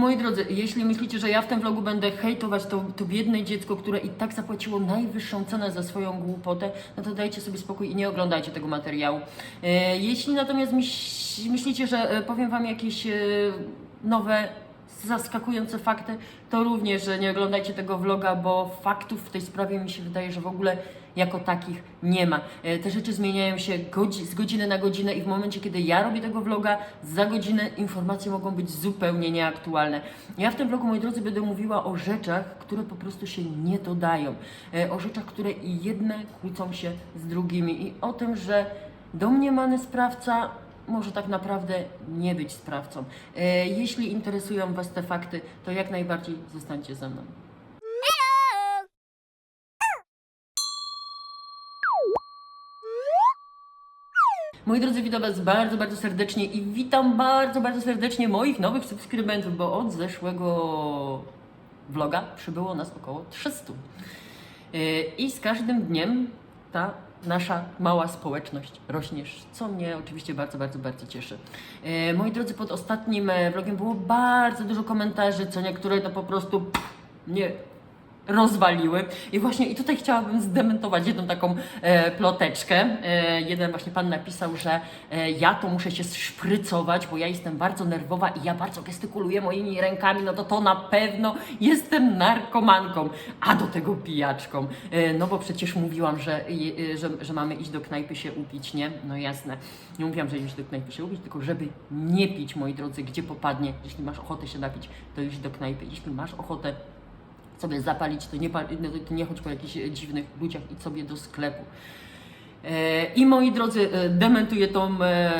Moi drodzy, jeśli myślicie, że ja w tym vlogu będę hejtować to, to biedne dziecko, które i tak zapłaciło najwyższą cenę za swoją głupotę, no to dajcie sobie spokój i nie oglądajcie tego materiału. E, jeśli natomiast myśl, myślicie, że e, powiem Wam jakieś e, nowe, zaskakujące fakty, to również nie oglądajcie tego vloga, bo faktów w tej sprawie mi się wydaje, że w ogóle jako takich nie ma. E, Te rzeczy zmieniają się z godziny na godzinę i w momencie, kiedy ja robię tego vloga, za godzinę informacje mogą być zupełnie nieaktualne. Ja w tym vlogu, moi drodzy, będę mówiła o rzeczach, które po prostu się nie dodają. E, O rzeczach, które jedne kłócą się z drugimi i o tym, że domniemany sprawca może tak naprawdę nie być sprawcą. E, Jeśli interesują Was te fakty, to jak najbardziej zostańcie ze mną. Moi drodzy, witam Was bardzo, bardzo serdecznie i witam bardzo, bardzo serdecznie moich nowych subskrybentów, bo od zeszłego vloga przybyło nas około 300. Yy, I z każdym dniem ta nasza mała społeczność rośnie, co mnie oczywiście bardzo, bardzo, bardzo cieszy. Yy, Moi drodzy, pod ostatnim e, vlogiem było bardzo dużo komentarzy, co niektóre to po prostu nie rozwaliły. I właśnie i tutaj chciałabym zdementować jedną taką e, ploteczkę. E, jeden właśnie pan napisał, że e, ja to muszę się szprycować, bo ja jestem bardzo nerwowa i ja bardzo gestykuluję moimi rękami, no to to na pewno jestem narkomanką, a do tego pijaczką. E, no bo przecież mówiłam, że, je, że, że mamy iść do knajpy się upić, nie? No jasne. Nie mówiłam, że iść do knajpy się upić, tylko żeby nie pić, moi drodzy, gdzie popadnie. Jeśli masz ochotę się napić, to iść do knajpy. Jeśli masz ochotę sobie zapalić, to nie, to nie chodź po jakichś dziwnych ludziach i sobie do sklepu. E, I moi drodzy, e, dementuję tą, e,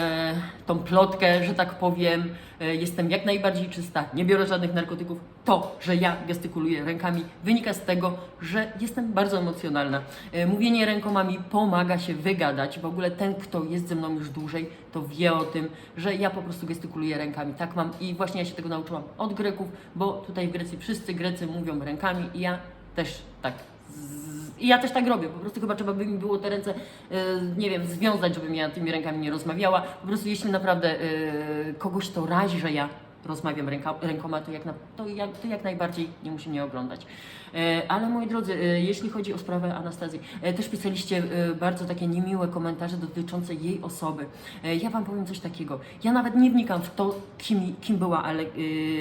tą plotkę, że tak powiem. Jestem jak najbardziej czysta, nie biorę żadnych narkotyków. To, że ja gestykuluję rękami, wynika z tego, że jestem bardzo emocjonalna. Mówienie rękoma mi pomaga się wygadać. W ogóle ten, kto jest ze mną już dłużej, to wie o tym, że ja po prostu gestykuluję rękami. Tak mam i właśnie ja się tego nauczyłam od Greków, bo tutaj w Grecji wszyscy Grecy mówią rękami i ja też tak z- i ja też tak robię, po prostu chyba trzeba by mi było te ręce, e, nie wiem, związać, żebym ja tymi rękami nie rozmawiała. Po prostu jeśli naprawdę e, kogoś to razi, że ja rozmawiam ręka, rękoma, to jak, na, to, jak, to jak najbardziej nie musi mnie oglądać. E, ale moi drodzy, jeśli chodzi o sprawę Anastazji, też pisaliście bardzo takie niemiłe komentarze dotyczące jej osoby. Ja Wam powiem coś takiego. Ja nawet nie wnikam w to, kim, kim była Ale,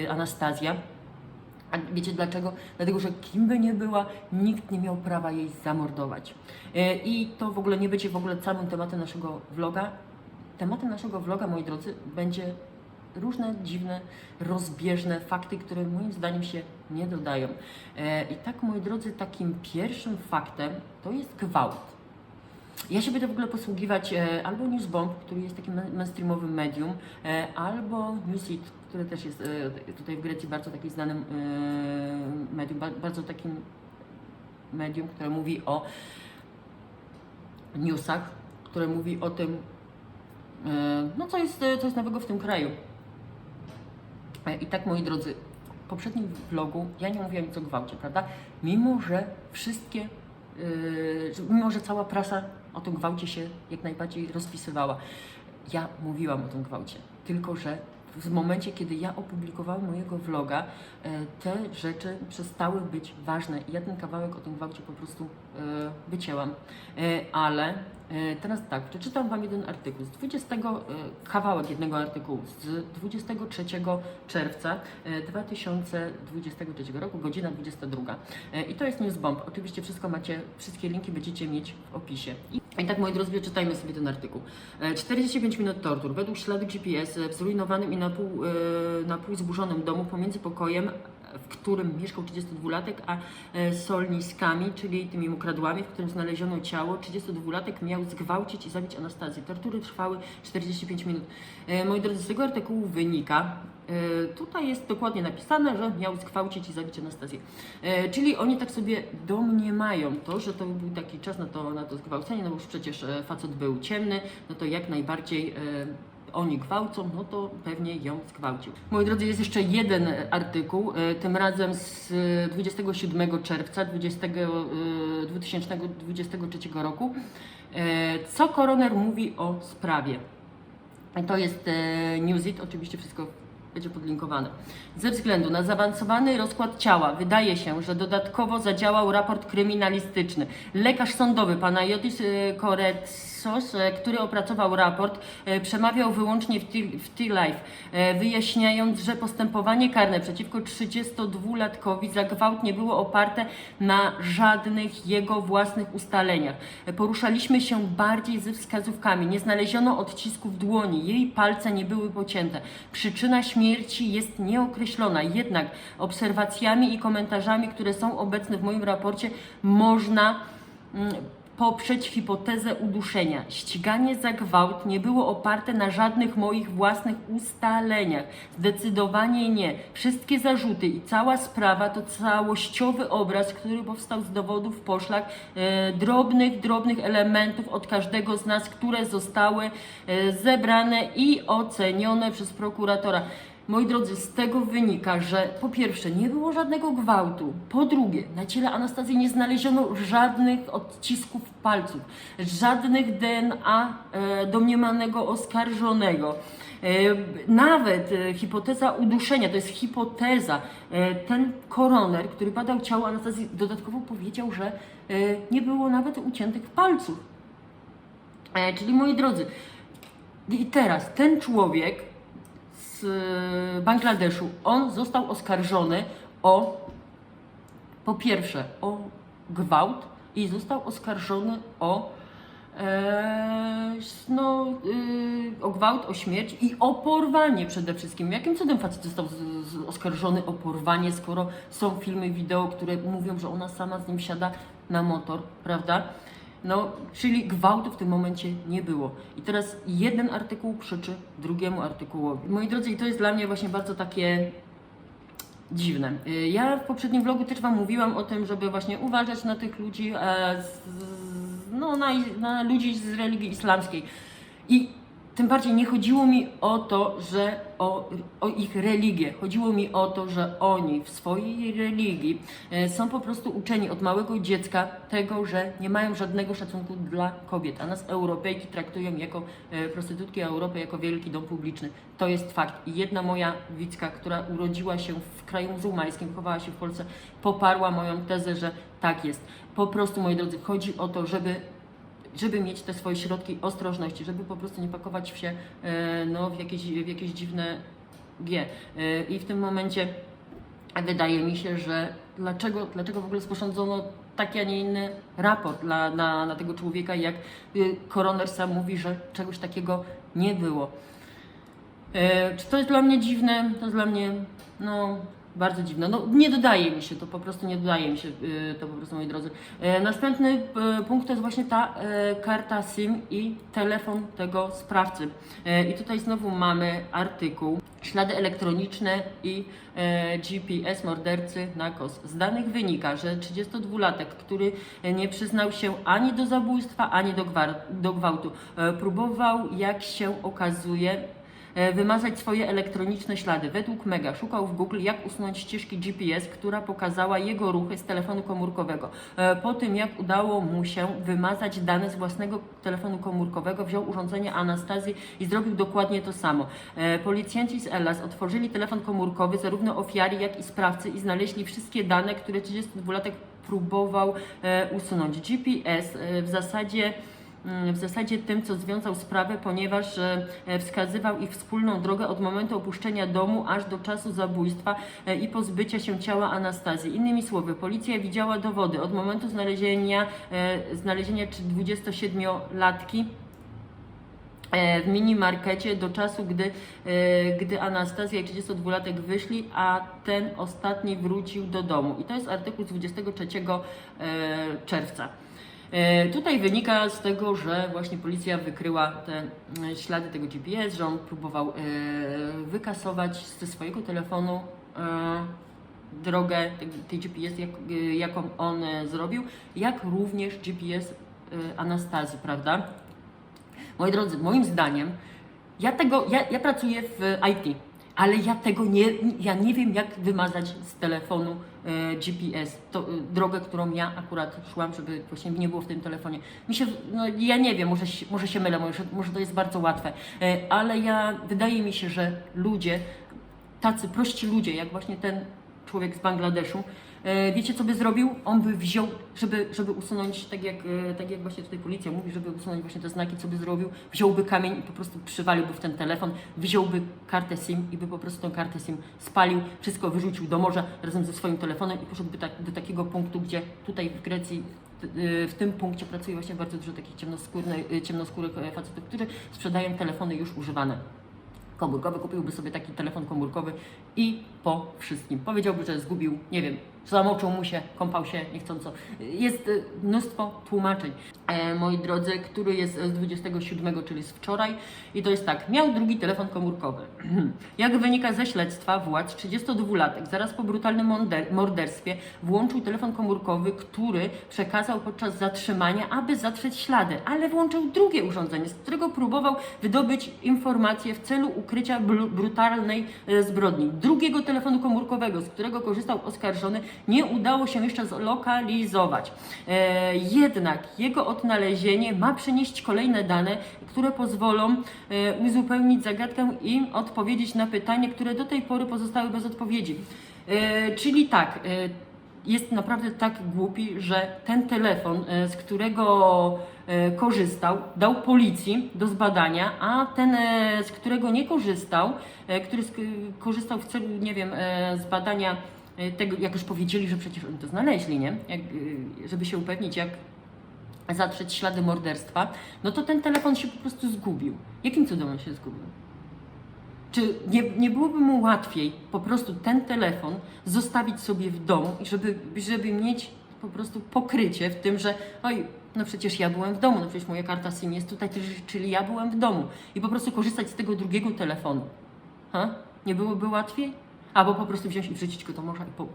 Anastazja. A wiecie dlaczego? Dlatego, że kim by nie była, nikt nie miał prawa jej zamordować. E, I to w ogóle nie będzie w ogóle całym tematem naszego vloga. Tematem naszego vloga, moi drodzy, będzie różne dziwne, rozbieżne fakty, które moim zdaniem się nie dodają. E, I tak, moi drodzy, takim pierwszym faktem to jest gwałt. Ja się będę w ogóle posługiwać e, albo Newsbomb, który jest takim ma- mainstreamowym medium, e, albo Newsit, który też jest e, tutaj w Grecji bardzo takim znanym medium, ba- bardzo takim medium, które mówi o newsach, które mówi o tym, no co jest, co jest nowego w tym kraju. I tak, moi drodzy, w poprzednim vlogu ja nie mówiłam nic o gwałcie, prawda? Mimo, że wszystkie, mimo, że cała prasa o tym gwałcie się jak najbardziej rozpisywała. Ja mówiłam o tym gwałcie, tylko że w momencie, kiedy ja opublikowałam mojego vloga, e, te rzeczy przestały być ważne. Ja ten kawałek o tym gwałcie po prostu e, wycięłam. E, ale teraz tak, przeczytam Wam jeden artykuł z 20, e, kawałek jednego artykułu z 23 czerwca e, 2023 roku, godzina 22. E, I to jest Newsbomb. Oczywiście wszystko macie, wszystkie linki będziecie mieć w opisie. I, tak, moi drodzy, czytajmy sobie ten artykuł. E, 45 minut tortur. Według śladu GPS w zrujnowanym i na pół, e, na pół zburzonym domu pomiędzy pokojem, w którym mieszkał 32-latek, a e, solniskami, czyli tymi mokradłami, w którym znaleziono ciało, 32-latek miał zgwałcić i zabić Anastazję. Tortury trwały 45 minut. E, Moi drodzy, z tego artykułu wynika, e, tutaj jest dokładnie napisane, że miał zgwałcić i zabić Anastazję. Czyli oni tak sobie domniemają to, że to był taki czas na to, na to zgwałcenie, no bo już przecież facet był ciemny, no to jak najbardziej oni gwałcą, no to pewnie ją zgwałcił. Moi drodzy, jest jeszcze jeden e, artykuł, e, tym razem z e, 27 czerwca 20, e, 2023 roku. Co koroner mówi o sprawie? To jest Newsit, oczywiście wszystko będzie podlinkowane. Ze względu na zaawansowany rozkład ciała wydaje się, że dodatkowo zadziałał raport kryminalistyczny. Lekarz sądowy Panayotis e, Koretsos, e, który opracował raport, e, przemawiał wyłącznie w T-Life, wyjaśniając, że postępowanie karne przeciwko 32-latkowi za gwałt nie było oparte na żadnych jego własnych ustaleniach. Poruszaliśmy się bardziej ze wskazówkami. Nie znaleziono odcisków dłoni, jej palce nie były pocięte. Przyczyna śmierci jest nieokreślona, jednak obserwacjami i komentarzami, które są obecne w moim raporcie, można mm, poprzeć hipotezę uduszenia. Ściganie za gwałt nie było oparte na żadnych moich własnych ustaleniach. Zdecydowanie nie. Wszystkie zarzuty i cała sprawa to całościowy obraz, który powstał z dowodów poszlak, e, drobnych, drobnych elementów od każdego z nas, które zostały e, zebrane i ocenione przez prokuratora. Moi drodzy, z tego wynika, że po pierwsze nie było żadnego gwałtu, po drugie na ciele Anastazji nie znaleziono żadnych odcisków palców, żadnych DNA e, domniemanego oskarżonego. E, Nawet e, hipoteza uduszenia, to jest hipoteza. Ten koroner, który badał ciało Anastazji, dodatkowo powiedział, że nie było nawet uciętych palców. Czyli moi drodzy, i teraz ten człowiek z e, Bangladeszu, on został oskarżony o po pierwsze o gwałt i został oskarżony o e, no, y, o gwałt, o śmierć i o porwanie przede wszystkim. Jakim cudem facet został z, z, oskarżony o porwanie, skoro są filmy, wideo, które mówią, że ona sama z nim siada na motor, prawda? No, czyli gwałtu w tym momencie nie było. I teraz jeden artykuł krzyczy drugiemu artykułowi. Moi drodzy, i to jest dla mnie właśnie bardzo takie dziwne. Y, Ja w poprzednim vlogu też Wam mówiłam o tym, żeby właśnie uważać na tych ludzi, e, no, na, na ludzi z religii islamskiej. I tym bardziej nie chodziło mi o to, że o, o ich religię. Chodziło mi o to, że oni w swojej religii e, są po prostu uczeni od małego dziecka tego, że nie mają żadnego szacunku dla kobiet, a nas Europejki traktują jako e, prostytutki, a Europę jako wielki dom publiczny. To jest fakt. I jedna moja widzka, która urodziła się w kraju muzułmańskim, chowała się w Polsce, poparła moją tezę, że tak jest. Po prostu, moi drodzy, chodzi o to, żeby żeby mieć te swoje środki ostrożności, żeby po prostu nie pakować się e, no, w, jakieś, w jakieś dziwne G. E, I w tym momencie wydaje mi się, że dlaczego, dlaczego w ogóle sporządzono taki, a nie inny raport dla, na, na tego człowieka, jak y, koroner sam mówi, że czegoś takiego nie było. E, czy to jest dla mnie dziwne? To jest dla mnie, no, bardzo dziwne. No, nie dodaje mi się to, po prostu nie dodaje mi się e, to po prostu, moi drodzy. E, następny e, punkt to jest właśnie ta e, karta SIM i telefon tego sprawcy. E, I tutaj znowu mamy artykuł. Ślady elektroniczne i GPS mordercy na KOS. Z danych wynika, że 32-latek, który nie przyznał się ani do zabójstwa, ani do, gwar- do gwałtu, próbował, jak się okazuje, wymazać swoje elektroniczne ślady. Według Mega szukał w Google, jak usunąć ścieżki GPS, która pokazała jego ruchy z telefonu komórkowego. E, Po tym, jak udało mu się wymazać dane z własnego telefonu komórkowego, wziął urządzenie Anastazji i zrobił dokładnie to samo. E, Policjanci z Elas otworzyli telefon komórkowy zarówno ofiary, jak i sprawcy i znaleźli wszystkie dane, które 32-latek próbował e, usunąć. GPS e, w zasadzie w zasadzie tym, co związał sprawę, ponieważ e, wskazywał ich wspólną drogę od momentu opuszczenia domu aż do czasu zabójstwa e, i pozbycia się ciała Anastazji. Innymi słowy, policja widziała dowody od momentu znalezienia, e, znalezienia czy 27-latki e, w minimarkecie do czasu, gdy, gdy Anastazja i 32-latek wyszli, a ten ostatni wrócił do domu. I to jest artykuł z 23 e, czerwca. E, Tutaj wynika z tego, że właśnie policja wykryła te e, ślady tego GPS, że on próbował e, wykasować ze swojego telefonu drogę tej- GPS, jak, jaką on zrobił, jak również GPS Anastazji, prawda? Moi drodzy, moim zdaniem, ja tego, ja, ja pracuję w IT, ale ja tego nie, ja nie wiem jak wymazać z telefonu GPS, to, e, drogę, którą ja akurat szłam, żeby właśnie nie było w tym telefonie. Mi się, no ja nie wiem, może, może się mylę, może, może to jest bardzo łatwe, e, ale ja, wydaje mi się, że ludzie tacy prości ludzie, jak właśnie ten człowiek z Bangladeszu, e, wiecie co by zrobił? On by wziął, żeby, żeby usunąć, tak jak, e, tak jak właśnie tutaj policja mówi, żeby usunąć właśnie te znaki, co by zrobił? Wziąłby kamień i po prostu przywaliłby w ten telefon, wziąłby kartę SIM i by po prostu tą kartę SIM spalił, wszystko wyrzucił do morza razem ze swoim telefonem i poszedłby tak, do takiego punktu, gdzie tutaj w Grecji y, w tym punkcie pracuje właśnie bardzo dużo takich ciemnoskórych e, facetów, którzy sprzedają telefony już używane komórkowy, kupiłby sobie taki telefon komórkowy i po wszystkim. Powiedziałby, że zgubił, nie wiem, zamoczył mu się, kąpał się niechcąco. Jest e, mnóstwo tłumaczeń. E, moi drodzy, który jest z 27, czyli z wczoraj i to jest tak, miał drugi telefon komórkowy. Jak wynika ze śledztwa władz, 32-latek zaraz po brutalnym morder- morderstwie włączył telefon komórkowy, który przekazał podczas zatrzymania, aby zatrzeć ślady, ale włączył drugie urządzenie, z którego próbował wydobyć informacje w celu ukrycia brutalnej e, zbrodni. Drugiego telefonu komórkowego, z którego korzystał oskarżony, nie udało się jeszcze zlokalizować. E, jednak jego odnalezienie ma przynieść kolejne dane, które pozwolą e, uzupełnić zagadkę i odpowiedzieć na pytania, które do tej pory pozostały bez odpowiedzi. E, czyli tak, jest naprawdę tak głupi, że ten telefon, z którego korzystał, dał policji do zbadania, a ten, e, z którego nie korzystał, e, który korzystał w celu, nie wiem, e, zbadania e, tego, jak już powiedzieli, że przecież oni to znaleźli, nie? Jak, e, żeby się upewnić, jak zatrzeć ślady morderstwa, no to ten telefon się po prostu zgubił. Jakim cudem on się zgubił? Czy nie, nie byłoby mu łatwiej po prostu ten telefon zostawić sobie w domu żeby, żeby mieć po prostu pokrycie w tym, że oj, no przecież ja byłem w domu, no przecież moja karta SIM jest tutaj, czyli ja byłem w domu i po prostu korzystać z tego drugiego telefonu. Ha? Nie byłoby łatwiej? Albo po prostu wziąć i wrzucić go do morza i po,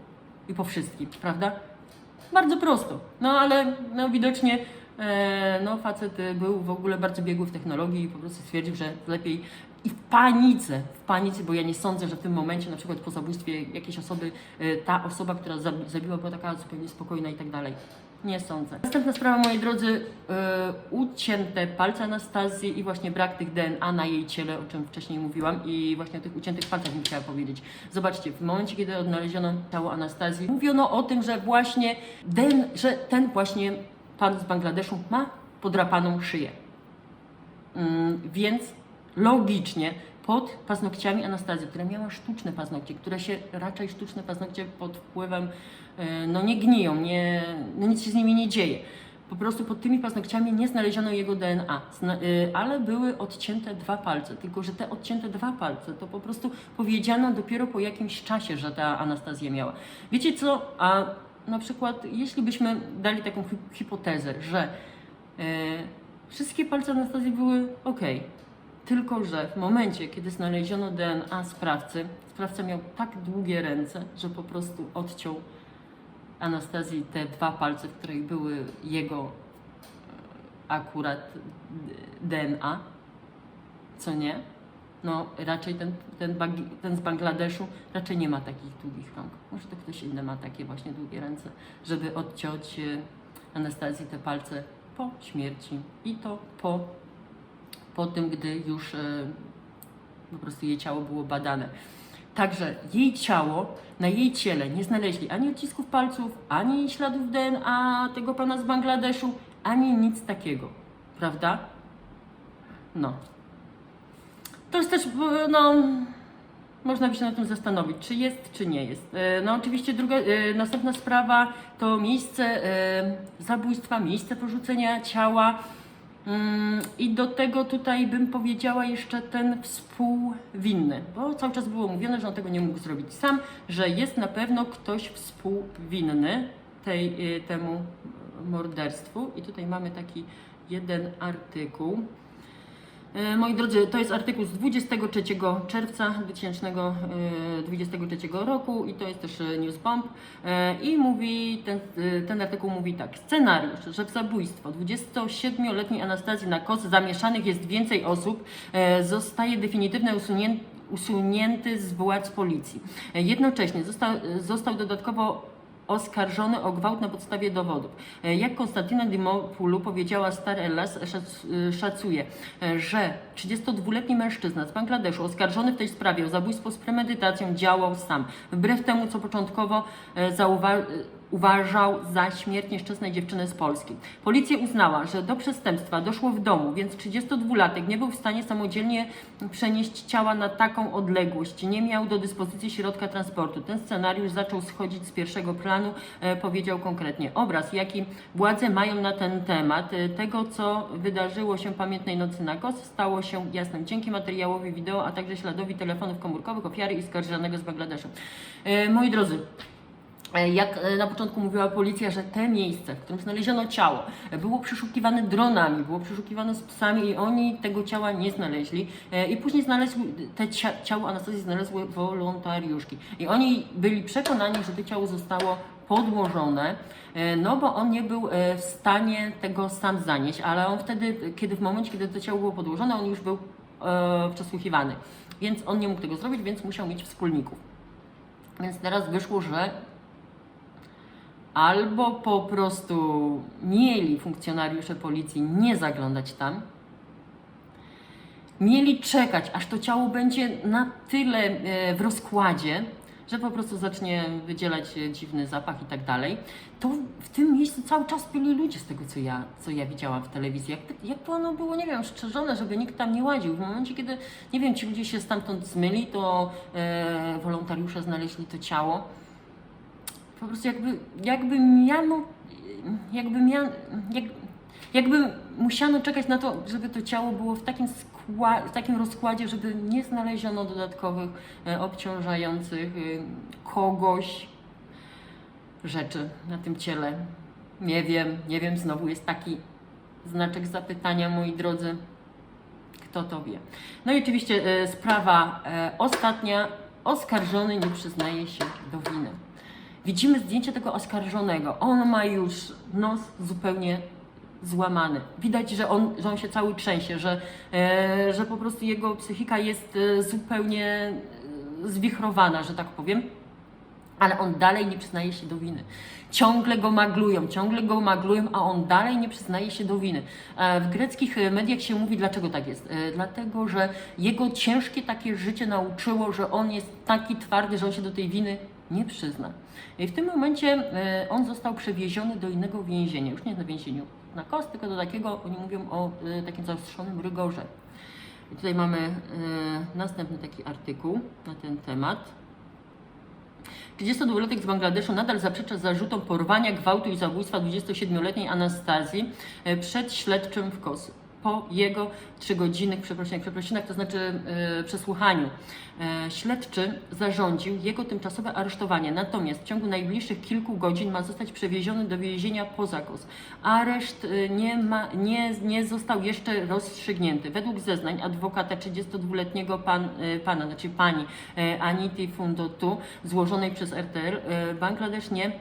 i po wszystkim, prawda? Bardzo prosto. No ale no, widocznie e, no, facet e, był w ogóle bardzo biegły w technologii i po prostu stwierdził, że lepiej i w panice, w panice, bo ja nie sądzę, że w tym momencie na przykład po zabójstwie jakiejś osoby e, ta osoba, która zabi- zabiła była taka zupełnie spokojna i tak dalej. Nie sądzę. Następna sprawa, moi drodzy, e, ucięte palce Anastazji i właśnie brak tych DNA na jej ciele, o czym wcześniej mówiłam i właśnie o tych uciętych palcach bym chciała powiedzieć. Zobaczcie, w momencie, kiedy odnaleziono ciało Anastazji, mówiono o tym, że właśnie ten, że ten właśnie pan z Bangladeszu ma podrapaną szyję. Mm, więc logicznie pod paznokciami Anastazji, która miała sztuczne paznokcie, które się raczej sztuczne paznokcie pod wpływem, e, no nie gniją, nie, no nic się z nimi nie dzieje. Po prostu pod tymi paznokciami nie znaleziono jego DNA, y, ale były odcięte dwa palce. Tylko, że te odcięte dwa palce to po prostu powiedziano dopiero po jakimś czasie, że ta Anastazja miała. Wiecie co? A na przykład, jeśli byśmy dali taką hi- hipotezę, że e, wszystkie palce Anastazji były ok. Tylko, że w momencie, kiedy znaleziono DNA sprawcy, sprawca miał tak długie ręce, że po prostu odciął Anastazji te dwa palce, w których były jego e, akurat DNA. Co nie? No, raczej ten, ten, ten z Bangladeszu raczej nie ma takich długich rąk. Może to ktoś inny ma takie właśnie długie ręce, żeby odciąć e, Anastazji te palce po śmierci. I to po, po tym, gdy już e, po prostu jej ciało było badane. Także jej ciało, na jej ciele nie znaleźli ani odcisków palców, ani śladów DNA tego pana z Bangladeszu, ani nic takiego. Prawda? No. To jest też, no, można by się nad tym zastanowić, czy jest, czy nie jest. E, No oczywiście druga, e, następna sprawa to miejsce zabójstwa, miejsce porzucenia ciała. Mm, I do tego tutaj bym powiedziała jeszcze ten współwinny, bo cały czas było mówione, że on tego nie mógł zrobić sam, że jest na pewno ktoś współwinny tej, y, temu morderstwu. I tutaj mamy taki jeden artykuł. E, Moi drodzy, to jest artykuł z 23 czerwca 2023 roku i to jest też e, Newsbomb E, i mówi, ten, ten artykuł mówi tak, scenariusz, że w zabójstwo 27-letniej Anastazji na kos zamieszanych jest więcej osób, zostaje definitywnie usunięty usunięty z władz policji. Jednocześnie został, został dodatkowo oskarżony o gwałt na podstawie dowodów. E, Jak Konstantyna Dimopoulou powiedziała Star Hellas, szac- e, szacuje, e, że 32-letni mężczyzna z Bangladeszu, oskarżony w tej sprawie o zabójstwo z premedytacją, działał sam. Wbrew temu, co początkowo e, zauwa- e, uważał za śmierć nieszczęsnej dziewczyny z Polski. Policja uznała, że do przestępstwa doszło w domu, więc 32-latek nie był w stanie samodzielnie przenieść ciała na taką odległość. Nie miał do dyspozycji środka transportu. Ten scenariusz zaczął schodzić z pierwszego planu, e, powiedział konkretnie. Obraz, jaki władze mają na ten temat, e, tego co wydarzyło się pamiętnej nocy na KOS, stało się jasnym. Dzięki materiałowi wideo, a także śladowi telefonów komórkowych ofiary i skarżonego z Bangladeszu. E, moi drodzy, Jak e, na początku mówiła policja, że te miejsce, w którym znaleziono ciało, e, było przeszukiwane dronami, było przeszukiwane z psami i oni tego ciała nie znaleźli. E, I później znaleźli, te cia, ciało Anastazji znalazły wolontariuszki. I oni byli przekonani, że to ciało zostało podłożone, e, no bo on nie był e, w stanie tego sam zanieść, ale on wtedy, kiedy w momencie, kiedy to ciało było podłożone, on już był e, przesłuchiwany. Więc on nie mógł tego zrobić, więc musiał mieć wspólników. Więc teraz wyszło, że albo po prostu mieli funkcjonariusze policji nie zaglądać tam, mieli czekać, aż to ciało będzie na tyle e, w rozkładzie, że po prostu zacznie wydzielać e, dziwny zapach i tak dalej, to w tym miejscu cały czas byli ludzie z tego, co ja, co ja widziałam w telewizji. Jakby, jakby ono było, nie wiem, szczerzone, żeby nikt tam nie łaził. W momencie, kiedy, nie wiem, ci ludzie się stamtąd zmyli, to e, wolontariusze znaleźli to ciało po prostu jakby, jakby miano, jakby miano, jak, jakby musiano czekać na to, żeby to ciało było w takim, w takim rozkładzie, żeby nie znaleziono dodatkowych e, obciążających e, kogoś rzeczy na tym ciele. Nie wiem, nie wiem, znowu jest taki znaczek zapytania, moi drodzy. Kto to wie? No i oczywiście e, sprawa e, ostatnia. Oskarżony nie przyznaje się do winy. Widzimy zdjęcie tego oskarżonego. On ma już nos zupełnie złamany. Widać, że on, że on się cały trzęsie, że, e, że po prostu jego psychika jest e, zupełnie e, zwichrowana, że tak powiem. Ale on dalej nie przyznaje się do winy. Ciągle go maglują, ciągle go maglują, a on dalej nie przyznaje się do winy. W greckich mediach się mówi, dlaczego tak jest. Dlatego, że jego ciężkie takie życie nauczyło, że on jest taki twardy, że on się do tej winy nie przyzna. I w tym momencie e, on został przewieziony do innego więzienia, już nie na więzieniu na kost, tylko do takiego, oni mówią o e, takim zaostrzonym rygorze. I tutaj mamy e, następny taki artykuł na ten temat. 32-latek z Bangladeszu nadal zaprzecza zarzutom porwania, gwałtu i zabójstwa 27-letniej Anastazji przed śledczym w KOS. Po jego trzygodzinnych przeprosinach, przeprosinach, to znaczy e, przesłuchaniu. E, śledczy zarządził jego tymczasowe aresztowanie, natomiast w ciągu najbliższych kilku godzin ma zostać przewieziony do więzienia poza KOS. Areszt e, nie, ma, nie, nie został jeszcze rozstrzygnięty. Według zeznań adwokata 32-letniego pan, e, pana, znaczy pani e, Anity Fundotu, złożonej przez RTL, Bangladesz nie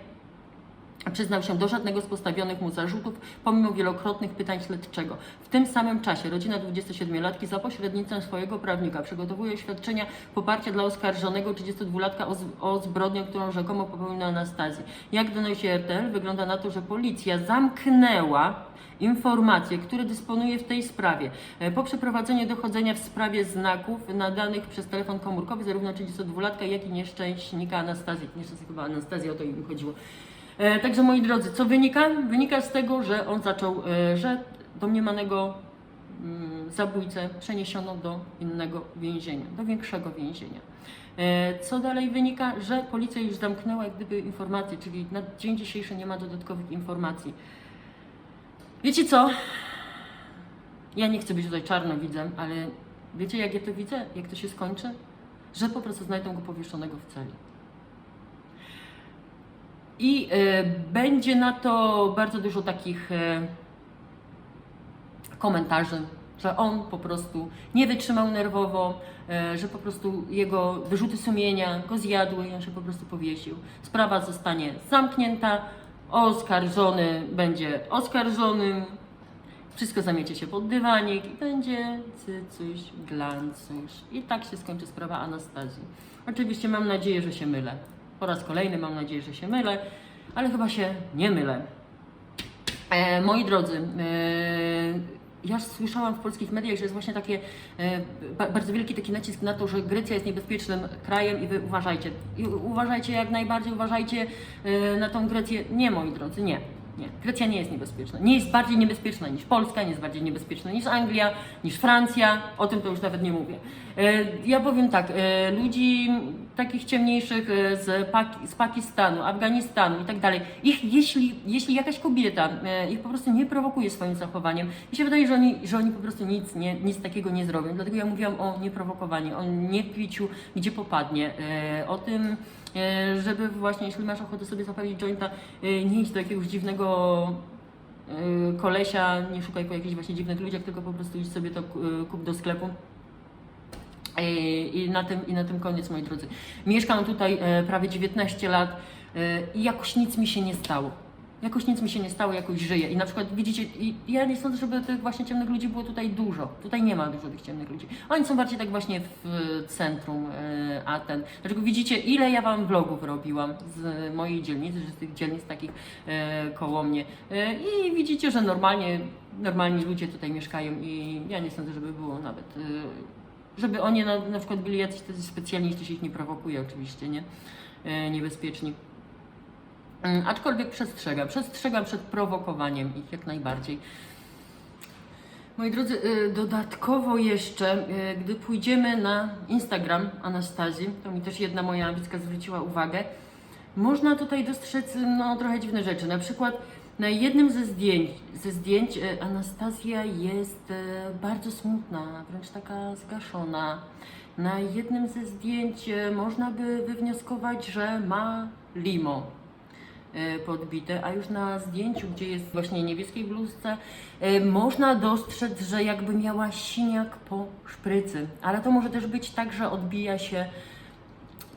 przyznał się do żadnego z postawionych mu zarzutów, pomimo wielokrotnych pytań śledczego. W tym samym czasie rodzina 27-latki za pośrednictwem swojego prawnika przygotowuje oświadczenia poparcia dla oskarżonego 32-latka o, o zbrodnię, którą rzekomo popełnił na Anastazji. Jak donosi RTL, wygląda na to, że policja zamknęła informacje, które dysponuje w tej sprawie. E, Po przeprowadzeniu dochodzenia w sprawie znaków nadanych przez telefon komórkowy zarówno 32-latka, jak i nieszczęśnika Anastazji. Nieszczęsnie chyba Anastazja, o to im chodziło. E, Także moi drodzy, co wynika? Wynika z tego, że on zaczął, e, że domniemanego mm, zabójcę przeniesiono do innego więzienia, do większego więzienia. E, Co dalej wynika? Że policja już zamknęła jak gdyby informacje, czyli na dzień dzisiejszy nie ma dodatkowych informacji. Wiecie co? Ja nie chcę być tutaj czarnowidzem, ale wiecie jak ja to widzę? Jak to się skończy? Że po prostu znajdą go powieszonego w celi. I e, będzie na to bardzo dużo takich e, komentarzy, że on po prostu nie wytrzymał nerwowo, e, że po prostu jego wyrzuty sumienia go zjadły i on się po prostu powiesił. Sprawa zostanie zamknięta, oskarżony będzie oskarżonym, wszystko zamiecie się pod dywanik i będzie cycuś, glancuś. I tak się skończy sprawa Anastazji. Oczywiście mam nadzieję, że się mylę. Po raz kolejny mam nadzieję, że się mylę, ale chyba się nie mylę. E, moi drodzy, e, ja słyszałam w polskich mediach, że jest właśnie takie e, ba- bardzo wielki taki nacisk na to, że Grecja jest niebezpiecznym krajem i wy uważajcie. I uważajcie jak najbardziej, uważajcie e, na tą Grecję. Nie, moi drodzy, nie. Nie, Grecja nie jest niebezpieczna. Nie jest bardziej niebezpieczna niż Polska, nie jest bardziej niebezpieczna niż Anglia, niż Francja. O tym to już nawet nie mówię. E, Ja powiem tak, e, ludzi takich ciemniejszych e, z, Paki- z Pakistanu, Afganistanu i tak dalej, ich, jeśli, jeśli jakaś kobieta ich po prostu nie prowokuje swoim zachowaniem, mi się wydaje, że oni, że oni po prostu nic, nie, nic takiego nie zrobią. Dlatego ja mówiłam o nieprowokowaniu, o niepiciu, gdzie popadnie, o tym, żeby właśnie, jeśli masz ochotę sobie zapalić jointa, e, nie iść do jakiegoś dziwnego e, kolesia, nie szukaj po jakichś właśnie dziwnych ludziach, tylko po prostu idź sobie to e, kup do sklepu. I, na tym, I na tym koniec, moi drodzy. Mieszkam tutaj e, prawie 19 lat i jakoś nic mi się nie stało. Jakoś nic mi się nie stało, jakoś żyję. I na przykład widzicie, i ja nie sądzę, żeby tych właśnie ciemnych ludzi było tutaj dużo. Tutaj nie ma dużo tych ciemnych ludzi. Oni są bardziej tak właśnie w centrum e, Aten. Dlaczego widzicie, ile ja Wam vlogów robiłam z mojej dzielnicy, z tych dzielnic takich e, koło mnie. E, I widzicie, że normalnie, normalni ludzie tutaj mieszkają i ja nie sądzę, żeby było nawet... E, żeby oni na, na przykład byli jacyś specjalni, jeśli się ich nie prowokuje oczywiście, nie? E, niebezpieczni. Mm, Aczkolwiek przestrzegam, przestrzegam przed prowokowaniem ich jak najbardziej. Moi drodzy, y, dodatkowo jeszcze, y, gdy pójdziemy na Instagram Anastazji, to mi też jedna moja widzka zwróciła uwagę, można tutaj dostrzec no, trochę dziwne rzeczy. Na przykład na jednym ze zdjęć, ze zdjęć e, Anastazja jest bardzo smutna, wręcz taka zgaszona. Na jednym ze zdjęć można by wywnioskować, że ma limo podbite, a już na zdjęciu, gdzie jest właśnie niebieskiej bluzce, e, można dostrzec, że jakby miała siniak po szprycy. Ale to może też być tak, że odbija się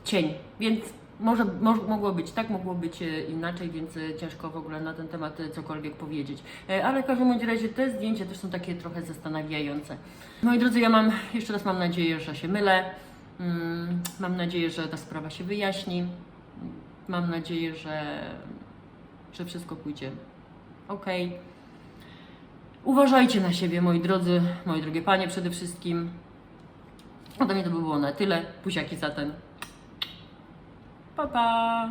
cień, więc może, może mogło być tak, mogło być e, inaczej, więc e, ciężko w ogóle na ten temat e, cokolwiek powiedzieć. E, Ale w każdym razie te zdjęcia też są takie trochę zastanawiające. Moi drodzy, ja mam, jeszcze raz mam nadzieję, że się mylę. Mm, Mam nadzieję, że ta sprawa się wyjaśni. Mam nadzieję, że, że wszystko pójdzie ok. Uważajcie na siebie, moi drodzy, moje drogie panie przede wszystkim. Ode mnie to by było na tyle. Pusiaki za ten. Pa, pa!